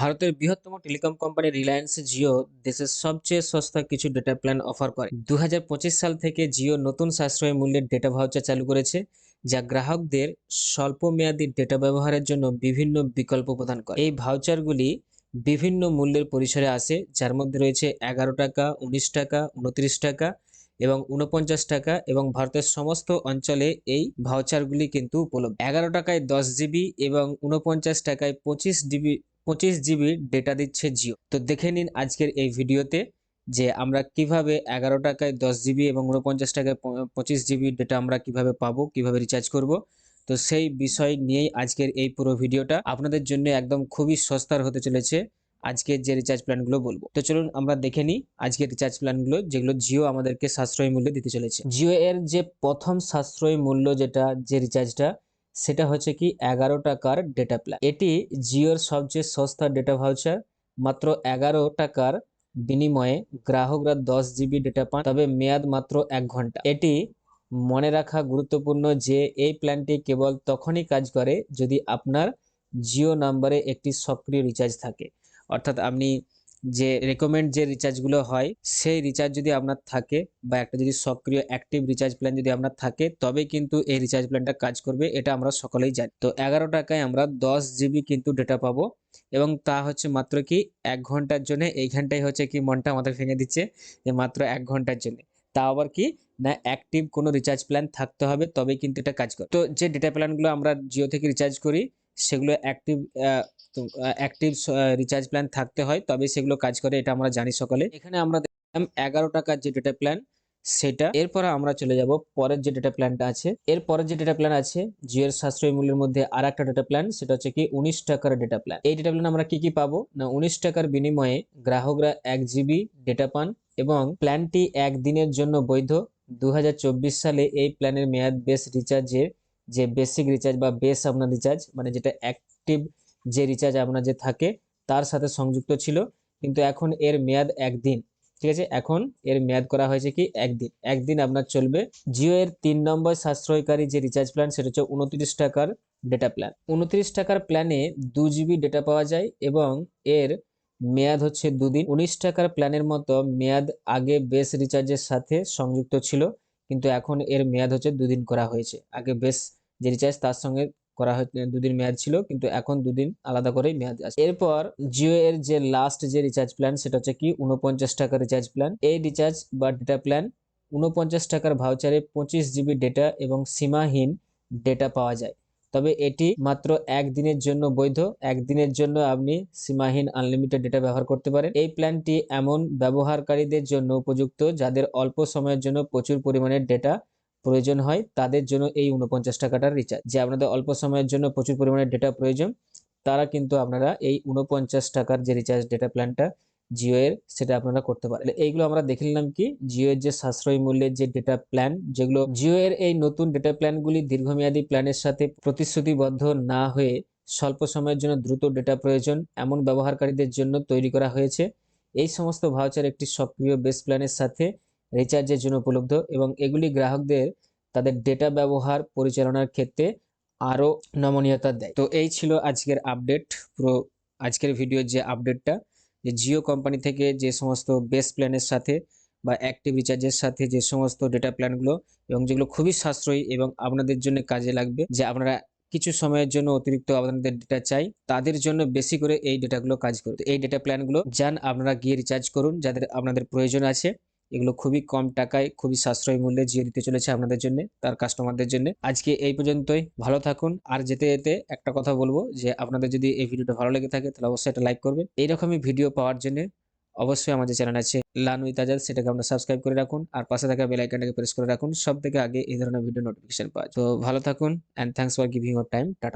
ভারতের বৃহত্তম telecom company Reliance Jio দেশের সবচেয়ে সস্তা কিছু ডেটা প্ল্যান অফার করে। দু হাজার পঁচিশ সাল থেকে জিও নতুন সাশ্রয়ী মূল্যের ডেটা ভাউচার চালু করেছে, যা গ্রাহকদের স্বল্প মেয়াদী ডেটা ব্যবহারের জন্য বিভিন্ন বিকল্প প্রদান করে। এই ভাউচারগুলি বিভিন্ন মূল্যের পরিসরে আসে, যার মধ্যে রয়েছে এগারো টাকা, উনিশ টাকা, উনত্রিশ টাকা এবং উনপঞ্চাশ টাকা এবং ভারতের সমস্ত অঞ্চলে এই ভাউচারগুলি কিন্তু উপলব্ধ। এগারো টাকায় দশ জিবি এবং উনপঞ্চাশ টাকায় পঁচিশ জিবি পঁচিশ জিবি ডেটা দিচ্ছে জিও তো দেখে নিন আজকের এই ভিডিওতে যে আমরা কীভাবে এগারো টাকায় দশ জিবি এবং উনপঞ্চাশ টাকায় পঁচিশ জিবি ডেটা আমরা কীভাবে পাবো, কীভাবে রিচার্জ করব। তো সেই বিষয় নিয়েই আজকের এই পুরো ভিডিওটা আপনাদের জন্য একদম খুবই সস্তার হতে চলেছে আজকের যে রিচার্জ প্ল্যানগুলো বলব। তো চলুন আমরা দেখে নিই আজকের রিচার্জ প্ল্যানগুলো যেগুলো জিও আমাদেরকে সাশ্রয়ী মূল্যে দিতে চলেছে। জিও এর যে প্রথম সাশ্রয়ী মূল্য যেটা, যে রিচার্জটা সেটা হচ্ছে কি এগারো টাকার ডেটা প্ল্যান এটি জিওর সবচেয়ে সস্তা ডেটা ভাউচার মাত্র এগারো টাকার বিনিময়ে গ্রাহকরা দশ জিবি ডেটা পান, তবে মেয়াদ মাত্র এক ঘণ্টা। এটি মনে রাখা গুরুত্বপূর্ণ যে এই প্ল্যানটি কেবল তখনই কাজ করে যদি আপনার জিও নাম্বারে একটি সক্রিয় রিচার্জ থাকে। অর্থাৎ আপনি যে রেকমেন্ড যে রিচার্জগুলো হয়, সেই রিচার্জ যদি আপনার থাকে বা একটা যদি সক্রিয় অ্যাক্টিভ রিচার্জ প্ল্যান যদি আপনার থাকে তবে কিন্তু এই রিচার্জ প্ল্যানটা কাজ করবে, এটা আমরা সকলেই জানি। তো এগারো টাকায় আমরা দশ জিবি কিন্তু ডেটা পাবো এবং তা হচ্ছে মাত্র কি এক ঘণ্টার জন্য, এইখানটাই হচ্ছে কি মনটা আমাদের ভেঙে দিচ্ছে যে মাত্র এক ঘণ্টার জন্য। তা আবার কি না অ্যাক্টিভ কোনো রিচার্জ প্ল্যান থাকতে হবে তবে কিন্তু এটা কাজ করে। তো যে ডেটা প্ল্যানগুলো আমরা জিও থেকে রিচার্জ করি সেগুলো অ্যাক্টিভ অ্যাক্টিভ রিচার্জ প্ল্যান থাকতে হয়, তবে সেগুলো কাজ করে, এটা আমরা জানি সকলে। এখানে আমরা দেখলাম এগারো টাকার যে ডেটা প্ল্যান সেটা। এরপর আমরা চলে যাব পরের যে ডেটা প্ল্যানটা আছে। এর পরের যে ডেটা প্ল্যান আছে, জিওর সাশ্রয়ী মূল্যের মধ্যে আর একটা ডেটা প্ল্যান সেটা হচ্ছে কি উনিশ টাকার ডেটা প্ল্যান এই ডেটা প্ল্যান আমরা কি কি পাবো? না, উনিশ টাকার বিনিময়ে গ্রাহকরা এক জিবি ডেটা পান এবং প্ল্যানটি একদিনের জন্য বৈধ। দু হাজার চব্বিশ সালে এই প্ল্যানের মেয়াদ বেস রিচার্জের যে বেসিক রিচার্জ বা বেস আপনার রিচার্জ মানে যেটা অ্যাক্টিভ যে রিচার্জ আপনার যে থাকে, তার সাথে সংযুক্ত ছিল। কিন্তু এখন এর মেয়াদ একদিন, ঠিক আছে? এখন এর মেয়াদ করা হয়েছে কি? একদিন। একদিন আপনার চলবে জিও এর তিন নম্বর সাশ্রয়কারী যে রিচার্জ প্ল্যান সেটা হচ্ছে উনত্রিশ টাকার ডেটা প্ল্যান উনত্রিশ টাকার প্ল্যানে দু জিবি ডেটা পাওয়া যায় এবং এর মেয়াদ হচ্ছে দুদিন। উনিশ টাকার প্ল্যানের মতো মেয়াদ আগে বেস রিচার্জের সাথে সংযুক্ত ছিল, কিন্তু এখন এর মেয়াদ হচ্ছে দুদিন করা হয়েছে। আগে বেস যে রিচার্জ তার সঙ্গে করা হয়েছে দুদিন মেয়াদ ছিল, কিন্তু এখন দুদিন আলাদা করেই মেয়াদ আছে। এরপর জিও এর যে লাস্ট যে রিচার্জ প্ল্যান সেটা হচ্ছে কি উনপঞ্চাশ টাকার রিচার্জ প্ল্যান এই রিচার্জ বা ডেটা প্ল্যান উনপঞ্চাশ টাকার ভাউচারে পঁচিশ জিবি ডেটা এবং সীমাহীন ডেটা পাওয়া যায়। তবে এটি মাত্র একদিনের জন্য বৈধ, একদিনের জন্য আপনি সীমাহীন আনলিমিটেড ডেটা ব্যবহার করতে পারেন। এই প্ল্যানটি এমন ব্যবহারকারীদের জন্য উপযুক্ত, যাদের অল্প সময়ের জন্য প্রচুর পরিমাণে ডেটা প্রয়োজন হয়, তাদের জন্য এই উনপঞ্চাশ টাকাটার রিচার্জ যে আপনাদের অল্প সময়ের জন্য প্রচুর পরিমাণে ডেটা প্রয়োজন, তারা কিন্তু আপনারা এই উনপঞ্চাশ টাকার যে রিচার্জ ডেটা প্ল্যানটা জিও এর, সেটা আপনারা করতে পারেন। এইগুলো আমরা দেখে নিলাম কি জিও এর যে সাশ্রয়ী মূল্যের যে ডেটা প্ল্যান যেগুলো জিও এর এই নতুন ডেটা প্ল্যানগুলি দীর্ঘমেয়াদী প্ল্যানের সাথে প্রতিশ্রুতিবদ্ধ না হয়ে স্বল্প সময়ের জন্য দ্রুত ডেটা প্রয়োজন, এমন ব্যবহারকারীদের জন্য তৈরি করা হয়েছে। এই সমস্ত ভাউচার একটি সক্রিয় বেস প্ল্যানের সাথে রিচার্জের জন্য উপলব্ধ এবং এগুলি গ্রাহকদের তাদের ডেটা ব্যবহার পরিচালনার ক্ষেত্রে আরও নমনীয়তা দেয়। তো এই ছিল আজকের আপডেট পুরো আজকের ভিডিওর যে আপডেটটা যে জিও কোম্পানি থেকে যে সমস্ত বেস প্ল্যানের সাথে বা অ্যাক্টিভ রিচার্জের সাথে যে সমস্ত ডেটা প্ল্যানগুলো এবং যেগুলো খুবই সাশ্রয়ী এবং আপনাদের জন্য কাজে লাগবে, যে আপনারা কিছু সময়ের জন্য অতিরিক্ত আপনাদের ডেটা চাই, তাদের জন্য বেশি করে এই ডেটাগুলো কাজ করবে। এই ডেটা প্ল্যানগুলো যান, আপনারা গিয়ে রিচার্জ করুন, যাদের আপনাদের প্রয়োজন আছে। এগুলো খুবই কম টাকায়, খুবই সাশ্রয়ী মূল্যে জিও দিতে চলেছে আপনাদের জন্য, তার কাস্টমারদের জন্য। আজকে এই পর্যন্তই, ভালো থাকুন। আর যেতে যেতে একটা কথা বলব যে, আপনাদের যদি এই ভিডিওটা ভালো লেগে থাকে, তাহলে অবশ্যই একটা লাইক করবেন। এইরকমই ভিডিও পাওয়ার জন্য অবশ্যই আমাদের চ্যানেল আছে লান উইথ আজাদ সেটাকে আপনারা সাবস্ক্রাইব করে রাখুন। আর পাশে থাকা বেল আইকনটাকে প্রেস করে রাখুন। সব থেকে আগে এই ধরনের ভিডিও নোটিফিকেশন পাওয়া। তো ভালো থাকুন and thanks for giving your time tata